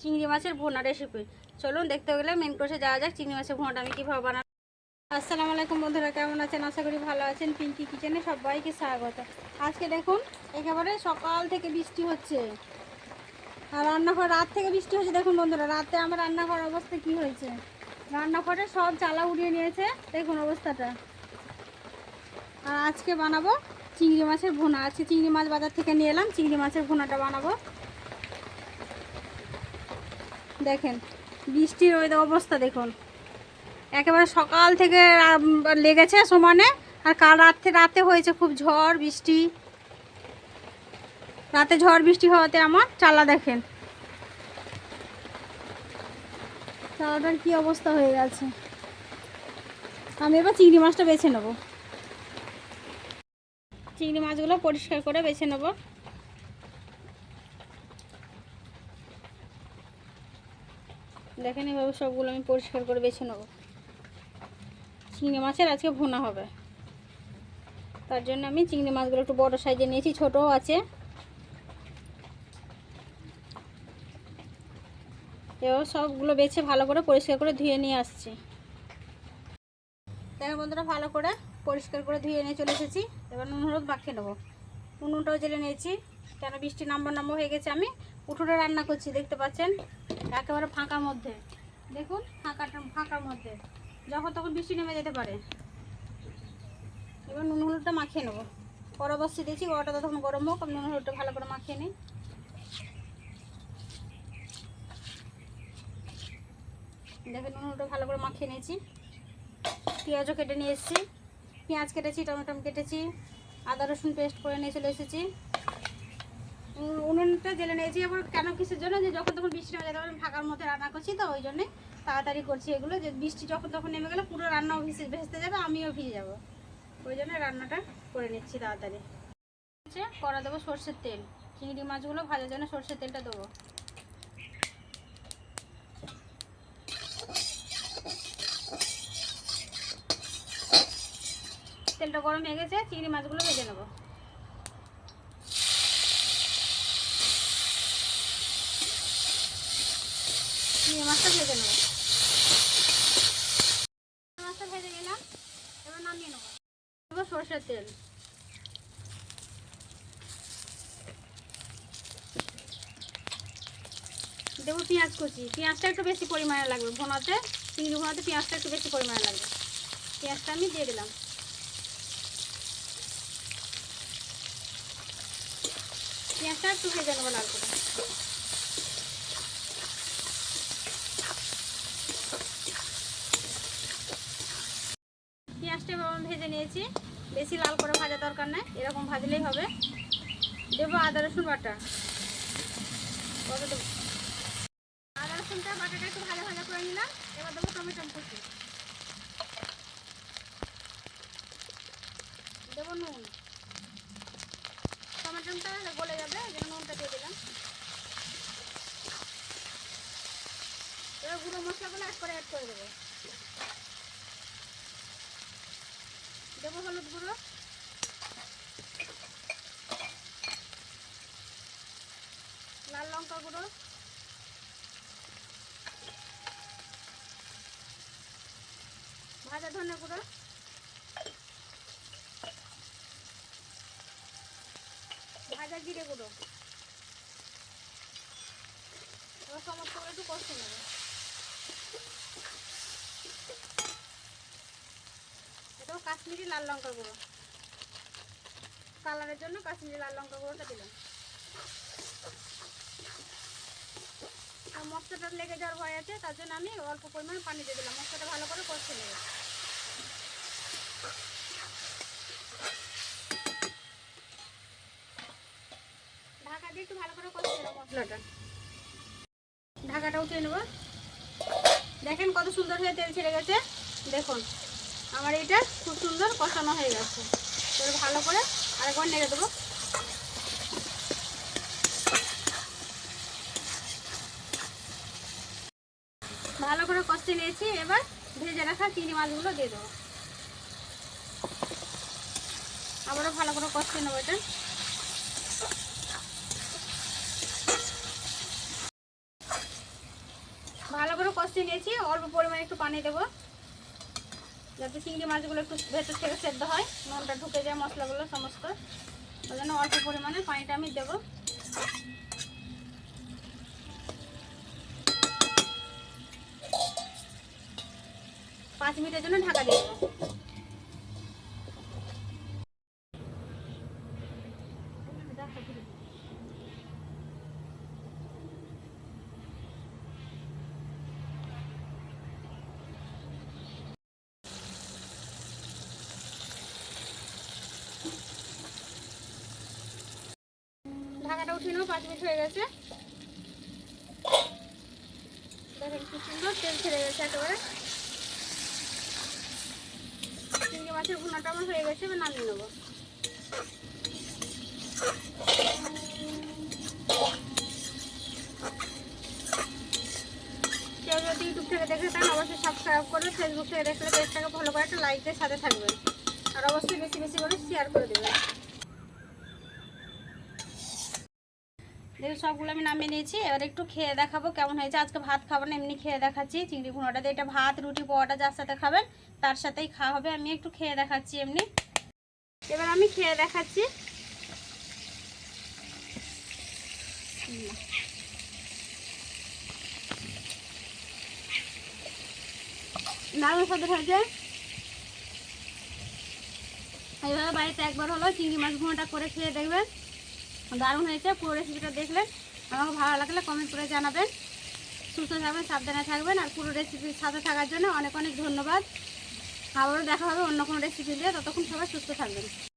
চিংড়ি মাছের ভুনা রেসিপি চলুন দেখতে গেলে মেন কোর্সে যাওয়া যাক, চিংড়ি মাছের ভুনাটা আমি কীভাবে বানাবো। আসসালামু আলাইকুম বন্ধুরা, কেমন আছেন? আশা করি ভালো আছেন। পিঙ্কি কিচেনে সবাইকে স্বাগত। আজকে দেখুন, একেবারে সকাল থেকে বৃষ্টি হচ্ছে। আর রান্নাঘর, রাত থেকে বৃষ্টি হচ্ছে। দেখুন বন্ধুরা, রাতে আমার রান্নাঘর অবস্থা কি হয়েছে? রান্নাঘরে সব চালা উড়িয়ে নিয়েছে। দেখুন অবস্থাটা। আর আজকে বানাবো চিংড়ি মাছের ভুনা। আজকে চিংড়ি মাছ বাজার থেকে নিয়ে এলাম, চিংড়ি মাছের ভুনাটা বানাবো। দেখেন, বৃষ্টির ওই অবস্থা দেখুন। একেবারে সকাল থেকে লেগেছে সমানে, আর কাল রাতে রাতে হয়েছে খুব ঝড়, বৃষ্টি। রাতে ঝড়, বৃষ্টি হওয়াতে আমার চালা দেখেন। চালাটার কি অবস্থা হয়ে গেছে। আমি এবার চিংড়ি মাছটা বেছে নেব। চিংড়ি মাছগুলো পরিষ্কার করে বেছে নেব। দেখেন এভাবে সবগুলো আমি পরিষ্কার করে বেছে নেব। চিংড়ি মাছের আজকে ভুনা হবে। তার জন্য আমি চিংড়ি মাছগুলো একটু বড় সাইজে নিয়েছি, ছোটও আছে। এবার সবগুলো বেছে ভালো করে পরিষ্কার করে ধুয়ে নিয়ে আসছি। দেখেন বন্ধুরা, ভালো করে পরিষ্কার করে ধুয়ে নিয়ে চলে এসেছি। এবার নুন, হলুদ মাখিয়ে নেব। উনুনটাও জেলে নিয়েছি। কেন বৃষ্টি নাম্বার নাম্বার হয়ে গেছে আমি? উঠোনে রান্না করছি, দেখতে পাচ্ছেন? একেবারে ফাঁকার মধ্যে। দেখুন, ফাঁকাটা, ফাঁকার মধ্যে। যখন তখন বৃষ্টি নেমে যেতে পারে। এবার নুন হলুদটা মাখিয়ে নেব। কড়া বসিয়ে দিয়েছি কড়াটা তখন গরম হোক, আমি নুন হলুদটা ভালো করে মাখিয়ে নিই। দেখেন, নুন হলুদটা ভালো করে মাখিয়ে নিয়েছি। পেঁয়াজও কেটে নিয়ে এসেছি। পেঁয়াজ কেটেছি, টমেটো কেটেছি। আদা রসুন পেস্ট করে নিয়ে চলে এসেছি। উনুনটা জেলে নিয়েছি আবার কেন কিসের জন্য? যে যখন তখন বৃষ্টি নেমে পারে আমি ফাঁকার মধ্যে রান্না করছি তো, ওই জন্যে তাড়াতাড়ি করছি এগুলো। যে বৃষ্টি যখন তখন নেমে গেলে পুরো রান্নাও ভেসে ভেসতে যাবে, আমিও ভিজে যাব। ওই জন্য রান্নাটা করে নিচ্ছি তাড়াতাড়ি। হচ্ছে কড়া দেবো সর্ষের তেল। চিংড়ি মাছগুলো ভাজার জন্য সর্ষের তেলটা দেবো। তেলটা গরম হয়ে গেছে, চিংড়ি মাছগুলো ভেজে নেব। চিংড়ি মাছটা ভেজে মাছটা ভেজে সর্ষের তেল। দেবো পেঁয়াজ কুচি। পেঁয়াজটা একটু বেশি পরিমাণে লাগবে। ভোনাতে, চিংড়ি ভোনাতে পেঁয়াজটা একটু বেশি পরিমাণে লাগবে। পেঁয়াজটা আমি দিয়ে দিলাম। পেঁয়াজটা একটু ভেজে নেব করে। এবার আমি ভেজে নিয়েছি। বেশি লাল করে ভাজা দরকার নেই, এরকম ভাজলেই হবে। দেবো আদা, রসুন, বাটা। কত দেবো আদা, রসুনটা, বাটাটা একটু ভাজা ভাজা করে নিলাম, এবার দেবো টমেটো কুচি। দেবো নুন। টমেটোটা গলে যাবে জন্য নুনটা দিয়ে দিলাম। এবার গুঁড়ো মশলাগুলো এক করে অ্যাড করে দেবো। দেবো হলুদ গুঁড়ো। লাল লঙ্কা গুঁড়ো। ভাজা ধনে গুঁড়ো। ভাজা জিরে গুঁড়ো। সমস্ত একটু কষে নেব। এটাও কাশ্মীরি লাল লঙ্কা গুঁড়ো। কালারের জন্য কাশ্মীরি লাল লঙ্কা গুঁড়োটা দিলাম। আর মশলাটা লেগে যাওয়ার ভয় আছে, তার জন্য আমি অল্প পরিমাণে পানি দিয়ে দিলাম। মশলাটা ভালো করে কষে নেবে। ঢাকা দিয়ে একটু ভালো করে কষে নেব মশলাটা। ঢাকাটা উঠিয়ে নেব। দেখেন কত সুন্দর হয়ে তেল ছেড়ে গেছে। দেখুন। আমার এটা খুব সুন্দর কষানো হয়ে গেছে। এবার ভালো করে আরেকবার নেড়ে দেবো। ভালো করে কষতে নিয়েছি, এবার ভেজে রাখা চিংড়ি মাছগুলো দিয়ে দেবো। আবারও ভালো করে কষতে নেব এটা। কষিয়ে নিয়েছি, অল্প পরিমাণে একটু পানি দেবো। যাতে চিংড়ি মাছগুলো একটু ভেতর থেকে সেদ্ধ হয়, নুনটা ঢুকে যায় মশলাগুলো সমস্ত। ওই জন্য অল্প পরিমাণে পানিটা আমি দেবো। পাঁচ মিনিটের জন্য ঢাকা দিয়ে দেবো। ঢাকাটা উঠিয়ে নেব, পাঁচ মিনিট হয়ে গেছে। দেখেন কি সুন্দর তেল ছেড়ে গেছে একেবারে। চিংড়ি মাছের ভুনাটা আমার হয়ে গেছে, এবার নামিয়ে নেব। কেউ যদি ইউটিউব থেকে দেখে অবশ্যই ফেসবুক থেকে দেখলে পেজটাকে ভালো করে একটা লাইক দিয়ে সাথে থাকবেন। আর অবশ্যই বেশি বেশি করে শেয়ার করে দেবেন। দেখুন সবগুলো আমি নামিয়ে নিয়েছি। এবার একটু খেয়ে দেখাবো কেমন হয়েছে। আজকে ভাত খাব না, এমনি খেয়ে দেখাচ্ছি। চিংড়ি ঘুনোটা দিয়ে এটা ভাত, রুটি পোয়াটা যার সাথে খাবেন, তার সাথেই খাওয়া হবে। আমি একটু খেয়ে দেখাচ্ছি এমনি। এবার আমি খেয়ে দেখাচ্ছি। দারুণ বাড়িতে একবার হলো চিংড়ি মাছ ঘুনোটা করে খেয়ে দেখবেন। দারুণ হয়েছে, পুরো রেসিপিটা দেখলেন। আমাকে ভালো লাগলে কমেন্ট করে জানাবেন। সুস্থ থাকবেন, সাবধানে থাকবেন, আর পুরো রেসিপির সাথে থাকার জন্য অনেক অনেক ধন্যবাদ। আবারও দেখা হবে অন্য কোনো রেসিপি দিয়ে ততক্ষণ সবাই সুস্থ থাকবেন।